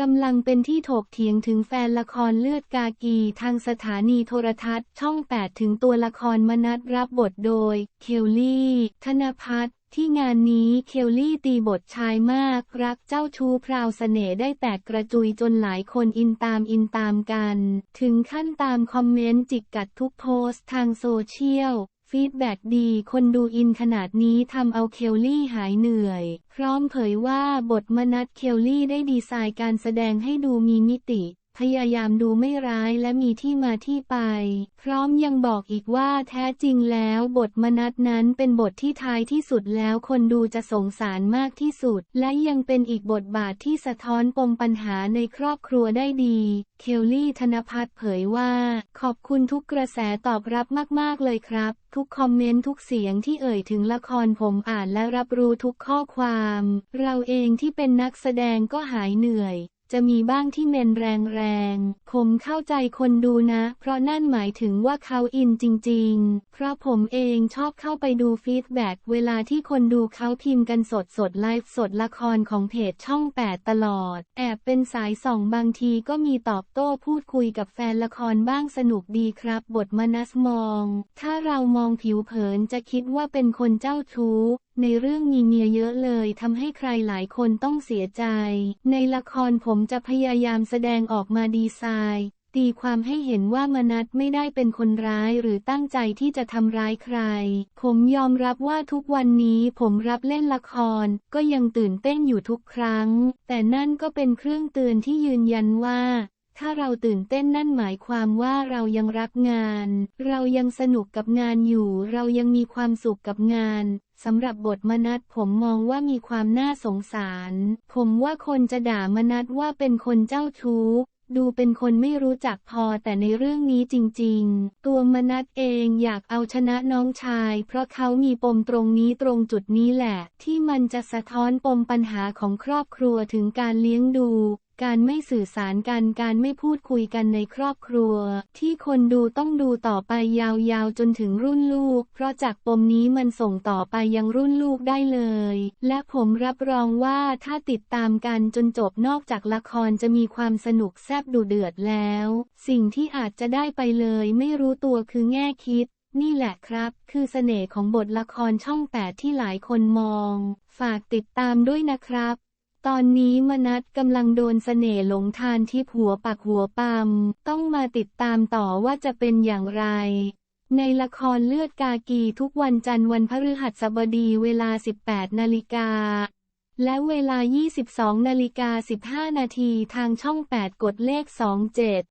กำลังเป็นที่ถกเถียงถึงแฟนละครเลือดกากีทางสถานีโทรทัศน์ช่อง 8 ถึงตัวละครมนัดรับบทโดย เคลลี่ ธนพัฒน์ที่งานนี้เคลลี่ตีบทชายมาก รักเจ้าชู้พราวเสน่ห์ได้แตกกระจุยจนหลายคนอินตามอินตามกัน ถึงขั้นตามคอมเมนต์จิกกัดทุกโพสต์ทางโซเชียล ฟีดแบ็กดี คนดูอินขนาดนี้ทำเอาเคลลี่หายเหนื่อย พร้อมเผยว่าบทมนัดเคลลี่ได้ดีไซน์การแสดงให้ดูมีมิติ พยายามดูไม่ร้ายและมีที่มาที่ไป พร้อมยังบอกอีกว่าแท้จริงแล้วบทมนัดนั้นเป็นบทที่ท้ายที่สุดแล้วคนดูจะสงสารมากที่สุด และยังเป็นอีกบทบาทที่สะท้อนปมปัญหาในครอบครัวได้ดี เคลลี่ธนพัฒน์เผยว่า ขอบคุณทุกกระแสตอบรับมากๆเลยครับ ทุกคอมเมนต์ทุกเสียงที่เอ่ยถึงละครผมอ่านและรับรู้ทุกข้อความ เราเองที่เป็นนักแสดงก็หายเหนื่อย จะมีบ้างที่เมนแรงแรงๆผมเข้าใจคนดูนะ เพราะนั่นหมายถึงว่าเขาอินจริง ๆ เพราะผมเองชอบเข้าไปดูฟีดแบ็กเวลาที่คนดูเขาพิมพ์กันสดสดไลฟ์สดละครของเพจช่อง 8 ตลอด แอบเป็นสายส่องบางทีก็มีตอบโต้พูดคุยกับแฟนละครบ้างสนุกดีครับ บทมนัสมอง ถ้าเรามองผิวเผินจะคิดว่าเป็นคนเจ้าชู้ในเรื่องมีเมียเยอะเลยทำให้ใครหลายคนต้องเสียใจ ในละครผมจะพยายามแสดงออกมาดีไซน์ตีความให้เห็นว่ามนัสไม่ได้เป็นคนร้ายหรือตั้งใจที่จะทำร้ายใคร ผมยอมรับว่าทุกวันนี้ผมรับเล่นละคร ก็ยังตื่นเต้นอยู่ทุกครั้ง แต่นั่นก็เป็นเครื่องเตือนที่ยืนยันว่า ถ้าเราตื่นเต้นนั่นหมายความว่าเรายังรักงาน เรายังสนุกกับงานอยู่ เรายังมีความสุขกับงานสำหรับบทมนัสผมมองว่ามีความน่าสงสาร ผมว่าคนจะด่ามนัสว่าเป็นคนเจ้าชู้ดูเป็นคนไม่รู้จักพอแต่ในเรื่องนี้จริงๆ ตัวมนัสเองอยากเอาชนะน้องชาย เพราะเขามีปมตรงนี้ตรงจุดนี้แหละ ที่มันจะสะท้อนปมปัญหาของครอบครัวถึงการเลี้ยงดู การไม่สื่อสารกัน การไม่พูดคุยกันในครอบครัว ที่คนดูต้องดูต่อไปยาวๆจนถึงรุ่นลูก เพราะจากปมนี้มันส่งต่อไปยังรุ่นลูกได้เลย และผมรับรองว่าถ้าติดตามกันจนจบนอกจากละครจะมีความสนุกแซบดูเดือดแล้ว สิ่งที่อาจจะได้ไปเลยไม่รู้ตัวคือแง่คิดนี่แหละครับ คือเสน่ห์ของบทละครช่องแปดที่หลายคนมอง ฝากติดตามด้วยนะครับ ตอนนี้มนัดกำลังโดนเสน่ห์หลงทานที่หัวปักหัวปั๊มต้องมาติดตามต่อว่าจะเป็นอย่างไร ในละครเลือดกากีทุกวันจันทร์วันพฤหัสบดีเวลา 18 นาฬิกา และเวลา 22 นาฬิกา 15 นาทีทางช่อง 8 กดเลข 27